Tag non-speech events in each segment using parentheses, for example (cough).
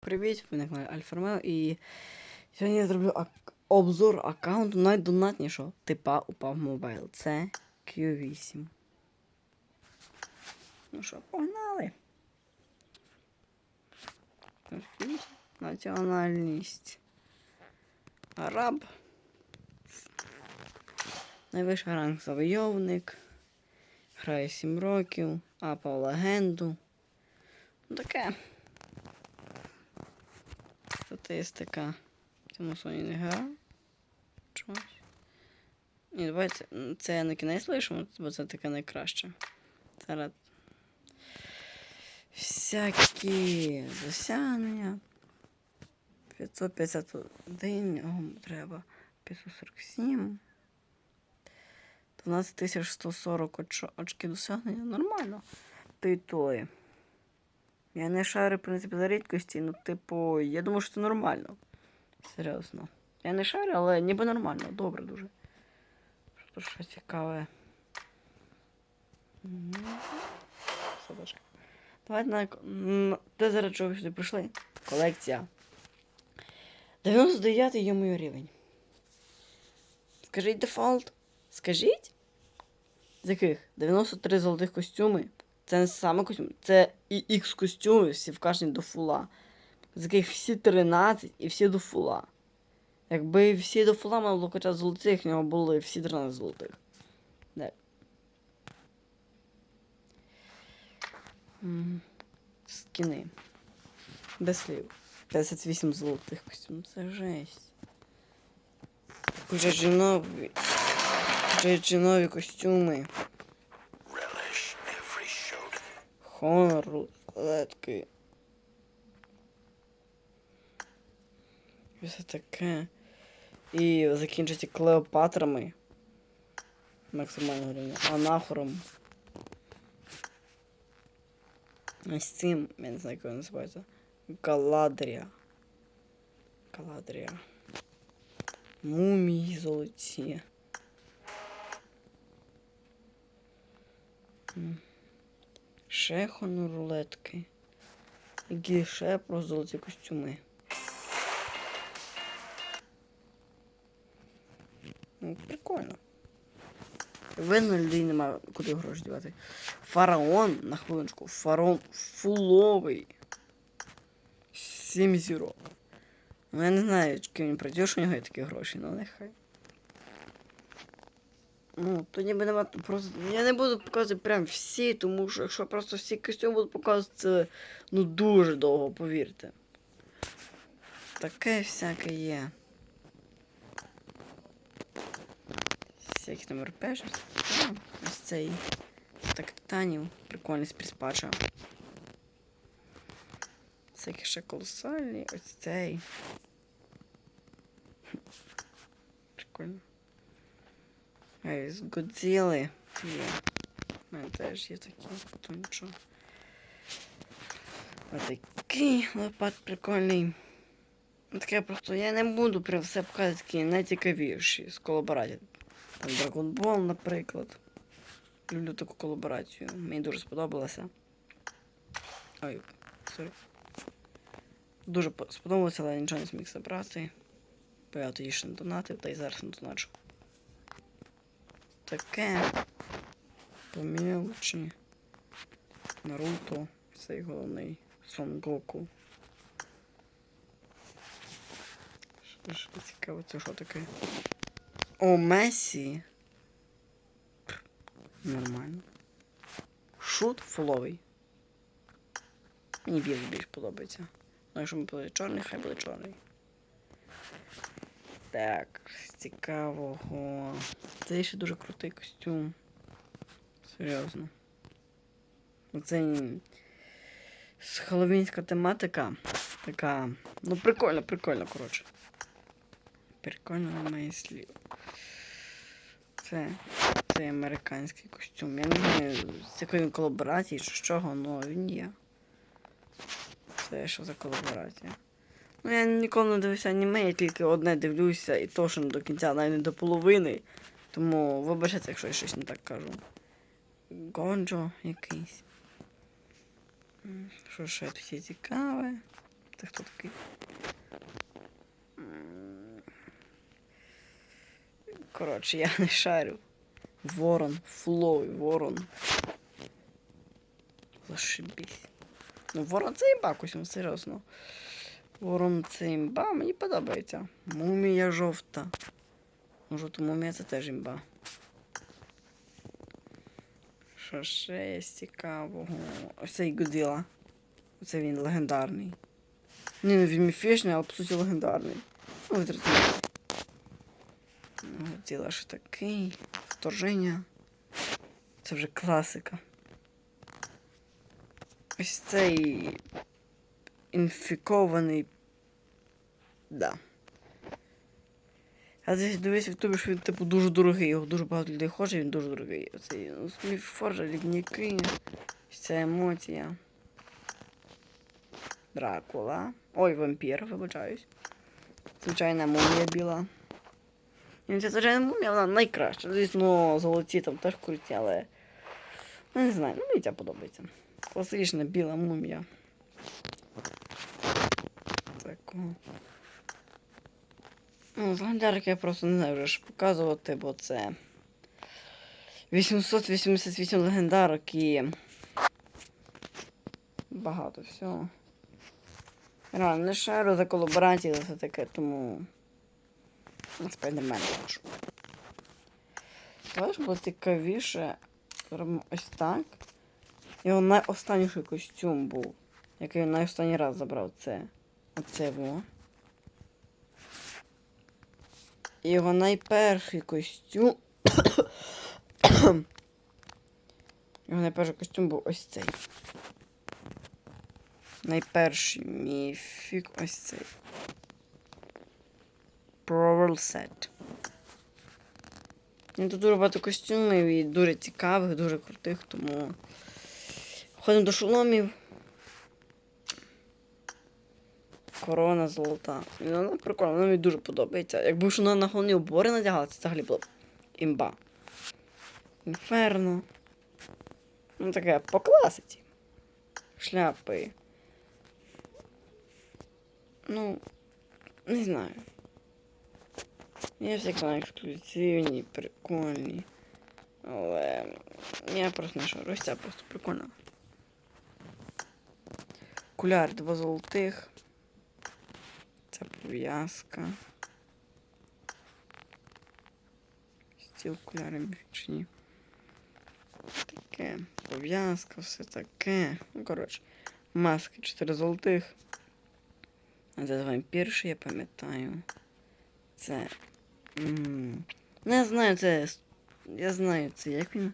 Привіт, мене каналі Альфа і сьогодні я зроблю ак- обзор аккаунту найдонатнішого типа упав мобайл. Це Q8. Ну що, погнали. Національність. Араб. Найвищий ранг завойовник. Грає 7 років. Апав легенду. Ну таке. Статистика. Цьому соні не гра. Чогось. Ні, давайте це на кінець лишимо, бо це таке найкраще. Зараз. Всякі досягнення. 551 його треба. 547. 12140 очо- очки досягнення. Нормально. Титули. Я не шарю, в принципі, за рідкості, ну, типу, я думаю, що це нормально. Серйозно. Я не шарю, але ніби нормально, добре дуже. Що тут ще цікаве? Собачка. Давайте на. Де зараз чого сюди прийшли? Колекція. 99 є мій рівень. Скажіть дефолт. Скажіть? З яких? 93 золотих костюми. Це не саме костюм, це і X костюми всі вкажені до фула. З яких всі 13 і всі до фула. Якби всі до фула мали було хоча золотих, в нього були всі 13 золотих. М, Скіни. Без слів. 58 золотих костюмів. Це жесть. Вже жінові. Вже жінові костюми. Хонор, летки. І Все таке. І закінчиться Клеопатрами. Максимально рівня. Анахором. З цим, я не знаю, як його називається. Галадрія. Галадрія. Мумії золоті. Ще хонор рулетки. Які ще про золоті костюми. Ну, прикольно. Видно, людей немає куди гроші дівати. Фараон, на хвилиночку, фараон фуловий. Сім зірок. Ну, я не знаю, чи він працює, що у нього є такі гроші, ну нехай. Ну, то ніби нема просто. Я не буду показувати прям всі, тому що якщо просто всі костюми буду показувати, це ну дуже довго, повірте. Таке всяке є. Всякі там РПші. Ось цей так титанів. Прикольний з приспача. Всякі ще колосальні. Ось цей. Прикольно. З Годзіли. У мене теж є такі, то нічого. Отакий лопат прикольний. Таке просто я не буду прям все показувати такі найцікавіші з колаборацій. Там Dragon Ball, наприклад. Люблю таку колаборацію. Мені дуже сподобалося. Ой, сорі. Дуже сподобалося, але я нічого не зміг забрати. Бо я тоді ще не донатив, та й зараз не доначу. Таке. По. Наруто. Цей головний. Сон Гоку. Що ж цікаво, це що таке? О, Месі. Нормально. Шут фуловий. Мені білий більш подобається. Ну, якщо ми буде чорний, хай буде чорний. Так, цікавого. Це ще дуже крутий костюм. Серйозно. Це хеллоуінська тематика. Така. Ну, прикольно, прикольно, коротше. Прикольно немає слів. Це. Це американський костюм. Я не знаю, з якої він колаборації чи з чого, але він є. Це що за колаборація? Ну, я ніколи не дивився аніме, я тільки одне дивлюся, і то, що не до кінця, навіть не до половини. Тому вибачте, якщо я щось не так кажу. Гонджо якийсь. Що ще тут є цікаве? Це хто такий? Коротше, я не шарю. Ворон, флой, ворон. Зашибісь. Ну, ворон це імба, Костюм, серйозно. Ворон це імба, мені подобається. Мумія жовта. Жовта мумія це теж імба. Що ще є цікавого? Ось цей Годзіла. Оце він легендарний. Ні, ну він міфічний, але по суті легендарний. Ну, Годзіла ж такий. Вторження. Це вже класика. Ось цей інфікований. Да. А десь дивись в ютубі, що він типу дуже дорогий. Його дуже багато людей хоче, він дуже дорогий. Оцей ну, Сміфоржа, лідніки. Ця емоція. Дракула. Ой, вампір, вибачаюсь. Звичайна мумія біла. І ця звичайна мумія, вона найкраща. Звісно, золоті там теж круті, але. Ну, не знаю, ну мені ця подобається. Класична біла мумія. Такого. Ну, з я просто не знаю вже ж показувати, бо це 888 легендарок і багато всього. Реально, не шару за колаборації, за все таке, тому спайдермен кажу. Але ж було цікавіше ось так. Його найостанніший костюм був, який він найостанній раз забрав, це оце во. І Його найперший костюм. (coughs) Його найперший костюм був ось цей. Найперший міфік ось цей. Prowl Set. І Тут дуже багато костюмів і дуже цікавих, дуже крутих, тому ходимо до шоломів. Корона золота. І Вона прикольна, вона мені дуже подобається. Якби ж вона на головні убори надягала, це взагалі було б імба. Інферно. Ну таке по класиці. Шляпи. Ну, не знаю. Є всякі ексклюзивні, прикольні. Але я просто не шарю. Ось ця просто прикольна. Окуляр два золотих. Це пов'язка. Ці окуляри міфічні. Таке. Пов'язка, все таке. Ну, коротше. Маски 4 золотих. Це вампірші, я пам'ятаю. Це. м, Ну, я знаю, це. Я знаю це, як він.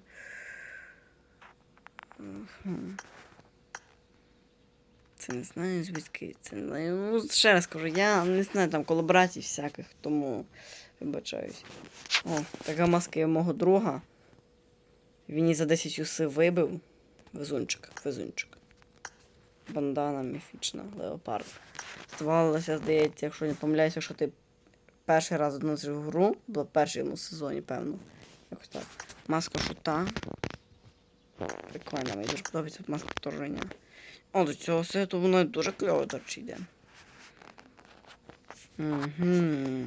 Це не знаю звідки. Це не знаю. Ну, ще раз кажу, я не знаю там колаборацій всяких, тому вибачаюсь. О, така маска є мого друга. Він її за 10 уси вибив. Везунчик, везунчик. Бандана міфічна, леопард. Здавалося, здається, якщо не помиляюся, що ти перший раз односив гру, було в першому сезоні, певно. Якось так. Маска шута. Прикольно, мені дуже подобається маска вторження. О, до цього сету воно дуже кльово до йде. Угу.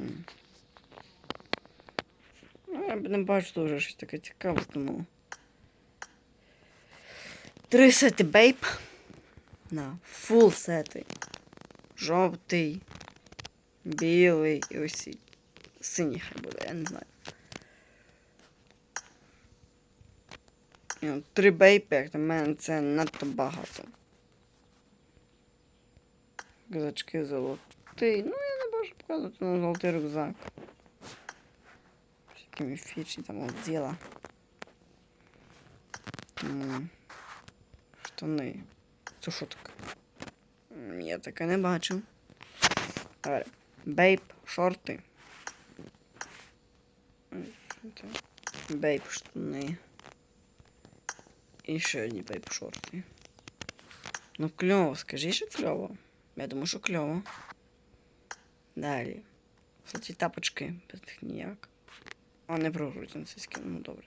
Я б не тут вже щось таке цікаве, тому. Три сети бейп. На фул сети. Жовтий, білий і ось синій хай буде, я не знаю. Три бейпи, як на мене, це надто багато. Рюкзачки золотий. Ну, я не можу показувати на золотий рюкзак. Всякі міфічні там от. М, Штани. Це що таке? Я таке не бачив. Давай. Бейп, шорти. Бейп, штани. І ще одні бейп шорти. Ну кльово, скажи, що кльово. Я думаю, що кльово. Далі. Кстати, тапочки, без них ніяк. А, не прогрузимо це скину, ну добре.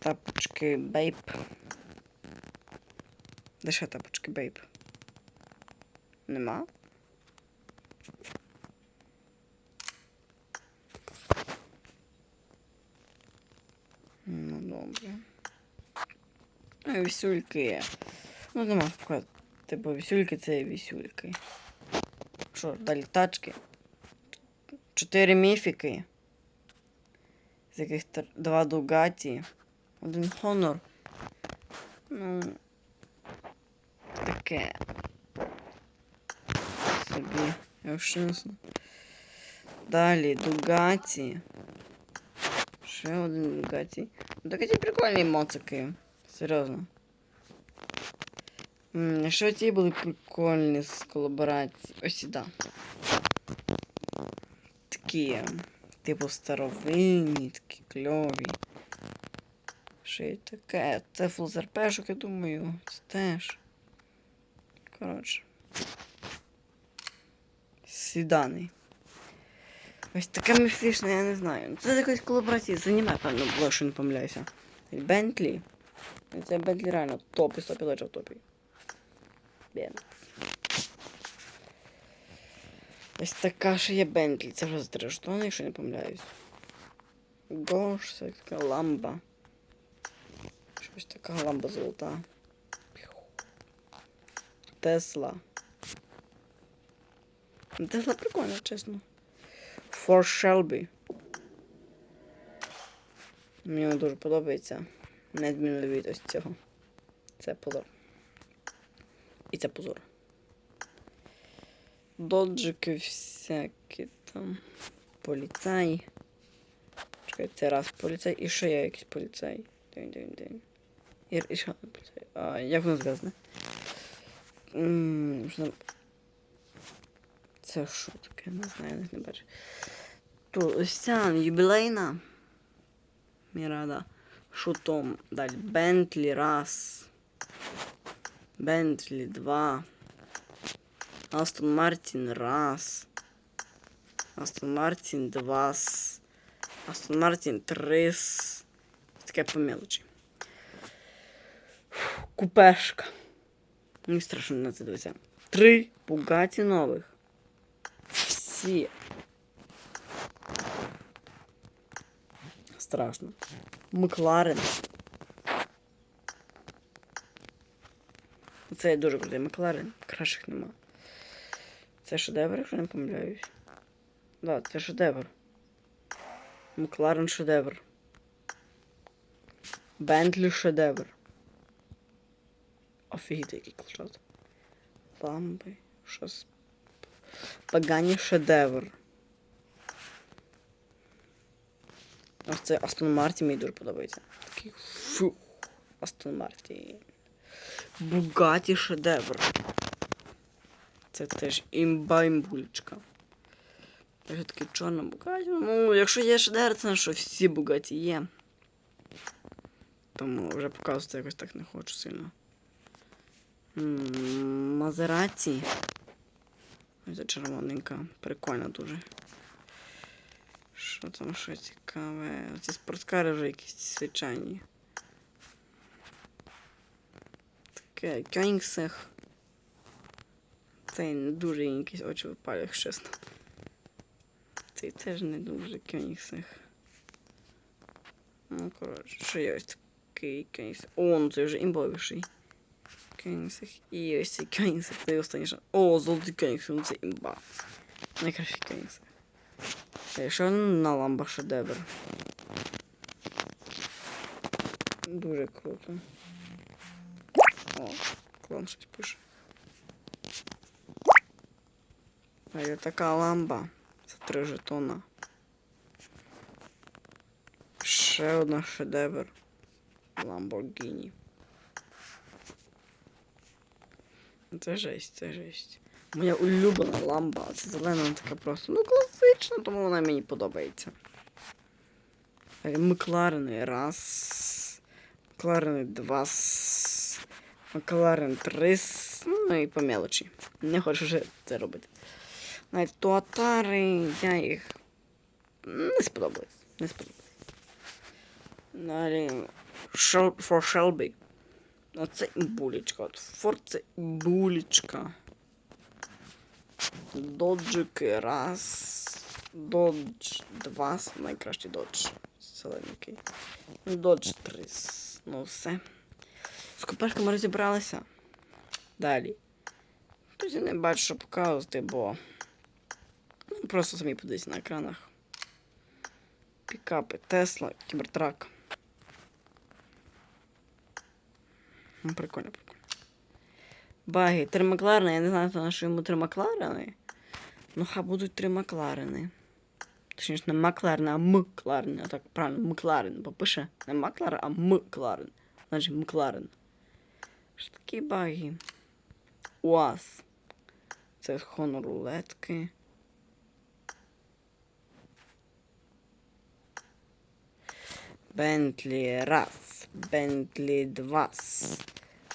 Тапочки бейп. Де ще тапочки бейп? Нема? Ну, добре. Вісюльки. Ну, не можу сказати. Типу, вісюльки це вісюльки. Що, далі тачки? Чотири міфіки. З яких два Дугаті. Один Хонор. Ну. Таке. Собі. Якщо чесно. Далі Дугаті. Ще один Дугаті. Дугаті прикольні моцики. Серйозно. Що ті були прикольні з колаборації? Ось сюди. Такі, типу, старовинні, такі кльові. Що й таке? Це фулзерпешок, я думаю. Це теж. Коротше. Сідани. Ось таке міфічне, я не знаю. Це з якоїсь колаборації з аніме, певно, було, що не помиляюся. Бентлі. Це Бентлі реально топ і 100 пілочок топі. Бен. Ось така ще є Бентлі. Це вже за якщо не помиляюсь. Гош, це така ламба. Щось така ламба золота. Тесла. Тесла прикольна, чесно. For Shelby. Мені дуже подобається. Не відмінно від ось цього. Це позор. І це позор. Доджики всякі там. Поліцай. Чекай, це раз поліцай і ще є якийсь поліцай. День, день, день. І, і ще поліцай. А, як воно зв'язане? Це що таке? Не знаю, я не бачу. Тут ось ця юбілейна. Мірада. Шутом. Далі. Бентлі раз. Бентлі два. Астон Мартін раз. Астон Мартін два. Астон Мартін три. Таке по мелочі. Купешка. Мені страшно на це дивитися. Три Бугаті нових. Всі. Страшно. Макларен. Це дуже крутий Макларен. Кращих нема. Це шедевр, якщо не помиляюсь. Да, це шедевр. Макларен шедевр. Бентлі шедевр. Офігіти, який клашат. Ламби. Щось. Пагані шедевр. Ось це Астон Мартін мені дуже подобається. Такий фу. Астон Мартін. Бугаті шедевр. Це теж імба імбулечка. Вже таке чорна Бугаті. Ну, якщо є шедевр, це що всі Бугаті є. Тому вже показувати якось так не хочу сильно. Мазераті. Ось ця червоненька. Прикольна дуже. Що там ще цікаве? Оці спорткари вже якісь звичайні. Таке кьонігсех. Цей не дуже якісь очі випали, якщо чесно. Цей теж не дуже кьонігсех. Ну, коротше, що є ось такий кьонігсех. О, ну це вже імбовіший. Кьонігсех. І ось цей кьонігсех. Це останній шанс. О, золотий кьонігсех, ну це імба. Найкращий кьонігсех. Е, Ще на ламба шедевр. Дуже круто. О, клон щось пише. А є така ламба. Це три жетона. Ще одна шедевр. Lamborghini. Це жесть, це жесть. Моя улюблена ламба. Це зелена така просто. Ну, класична, тому вона мені подобається. Далі Макларени раз. Макларени два. Макларен три. Ну і по мелочі. Не хочу вже це робити. Навіть туатари, я їх не сподобались. Не сподобались. Далі for Shelby. Оце булечка. От Форд це булечка. Доджики раз. Додж два. Найкращий додж. Зелененький. Додж три. Ну все. З купешками розібралися. Далі. Я не бачу, що показувати, бо. Ну, просто самі подивіться на екранах. Пікапи, Тесла, Кібертрак. Ну, прикольно, прикольно. Баги, три Макларени, я не знаю, на що йому три Макларени. Ну, хай будуть три Макларени. Точніше, не Макларен, а Мкларен. А так правильно, Макларен. Попише не Макларен, а Мкларен. Значить, Макларен. Що такі баги? УАЗ. Це Honor рулетки. Бентлі раз. Бентлі два.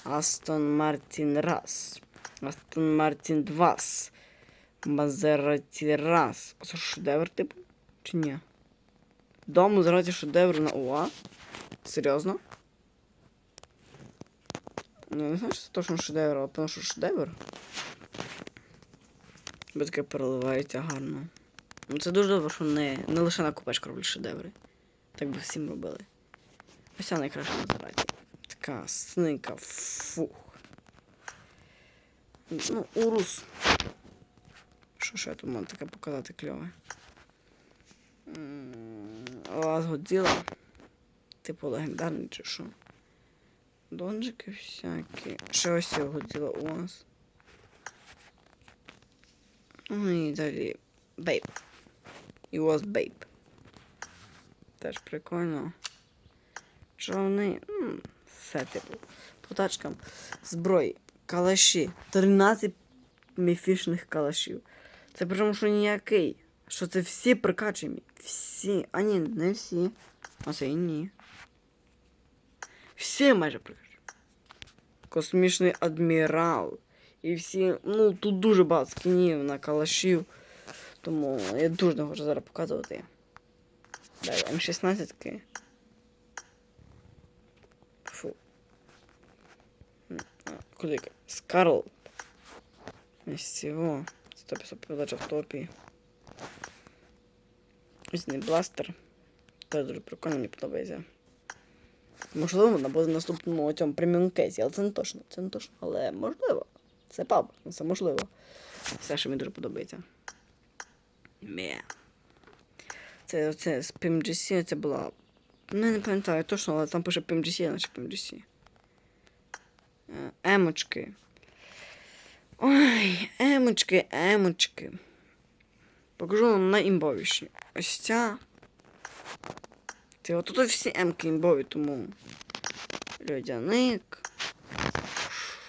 Астон Мартін раз. Астон Мартін два. Мазераті раз. Це шедевр, типу? Чи ні? Дом Мазераті шедевр на УА? Серйозно? Ну, не знаю, що це точно шедевр, але тому що шедевр. Бо таке переливається гарно. Ну, це дуже добре, що не, не лише на купешку роблять шедеври. Так би всім робили. Ось ця найкраща Мазераті. Така сника. Фух. Ну, урус. Що ще я тут можу таке показати кльове? Лаз Годзіла. Типу легендарний чи що? Донжики всякі. Ще ось його Годзіла у нас. Ну і далі. Бейб. І у вас бейб. Теж прикольно. Човни. м, Все типу. По тачкам. Зброї. Калаші. 13 міфічних калашів. Це причому, що ніякий. Що це всі прикачені. Всі. А ні, не всі. А це і ні. Всі майже прикачені. Космічний адмірал. І всі. Ну, тут дуже багато скінів на калашів. Тому я дуже не хочу зараз показувати. Далі, М16. -ки. Фу. Куди? Скарл. Ось цього. 150 передач в топі. Ось бластер. Теж дуже прикольно, мені подобається. Можливо, вона буде в наступному цьому преміум кейсі, але це не точно. Це не точно, але можливо. Це паб, це можливо. Все, що мені дуже подобається. Мє. Це, це з PMGC, це була. Ну, я не пам'ятаю точно, але там пише PMGC, наче PMGC. Е, Емочки. Ой, емочки, емочки. Покажу вам найімбовіші. Ось ця. От тут всі емки імбові, тому. Льодяник.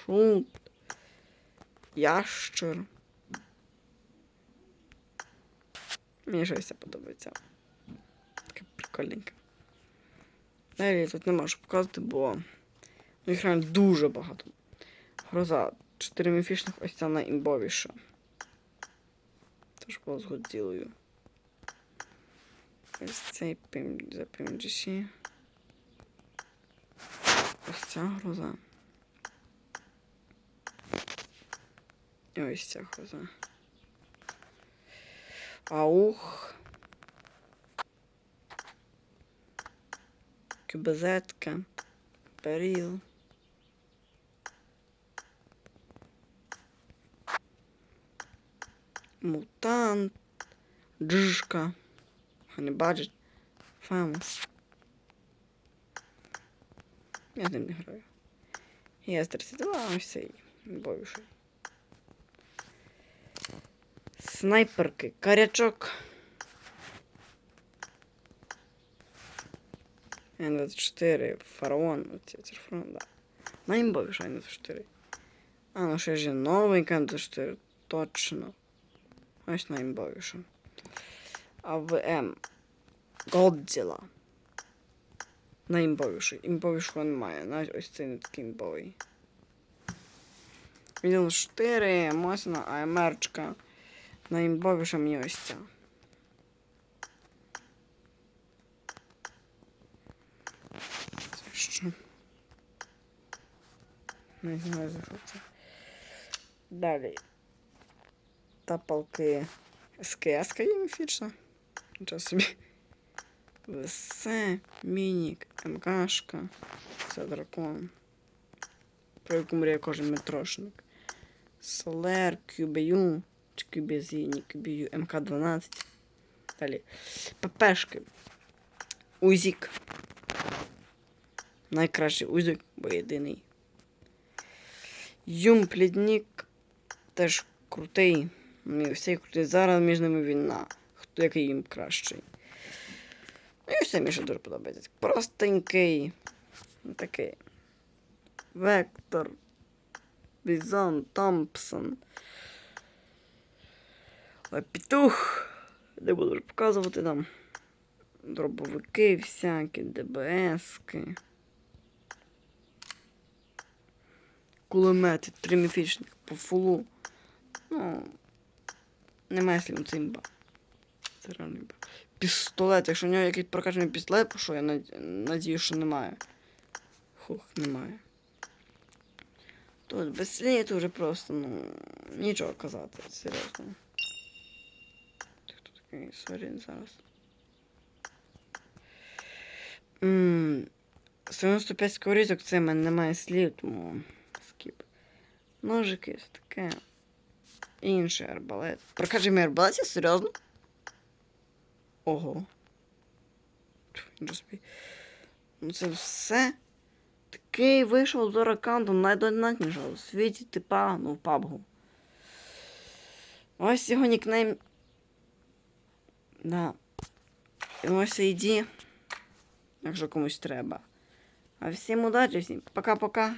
Шут. Ящер. Мені щось це подобається. Таке прикольненьке. Далі я тут не можу показати, бо їх реально дуже багато. Гроза. Чотири міфічних ось ця найімбовіша. Тож було з. Ось цей за PMGC. Ось ця гроза. І ось ця гроза. Аух. Кюбезетка. Періл. Мутант. Джишка. Ханібаджет. Фамус. Я з не граю. Я з 32, ось цей бойший. Снайперки. Карячок. Н24, фараон. Оці, це фараон, да. Найбільше Н24. А, ну ще ж новий Н24. Точно. Ось найбільше. АВМ. Годзіла. Найімбовіший. Імбовішого немає. Навіть ось цей не такий імбовий. Відділ 4, Мосина, АМРчка. Найімбовіша мені ось ця. Це що? Не знаю, за що це. Далі. та палки СКС є міфічна. Нічого собі. Весе, Мінік, МКшка. Це дракон. Про яку мріє кожен метрошник. Солер, QBU, чи QBZ, ні QBU, МК-12. Далі. ППшки. Узік. Найкращий узік, бо єдиний. Юмпліднік теж крутий. Всі круті. Зараз між ними війна. Який їм кращий. Ну і все мені ще дуже подобається. Простенький. Такий. Вектор. Бізон, Томпсон. Петух. Не буду показувати там. Дробовики всякі, ДБСки. Кулемети, триміфічник по фулу. Ну, немає слів на це імба. Пістолет, якщо в нього якийсь прокачаний пістолет, то що я над- надію, що немає. Хух, немає. Тут без слів, вже просто, ну, нічого казати, серйозно. Хто такий? Сорі, зараз. Ммм. 95 сковорізок це в мене немає слів, тому скіп. Ножики, все таке. Інший арбалет. Прокажи мій арбалет, я серйозно? Ого. Ну це все. Такий вийшов з аккаунтом найдонатнішого у світі типа, ну, PUBG. Ось його нікнейм. Да. І ось ID. Якщо комусь треба. А всім удачі, всім пока-пока.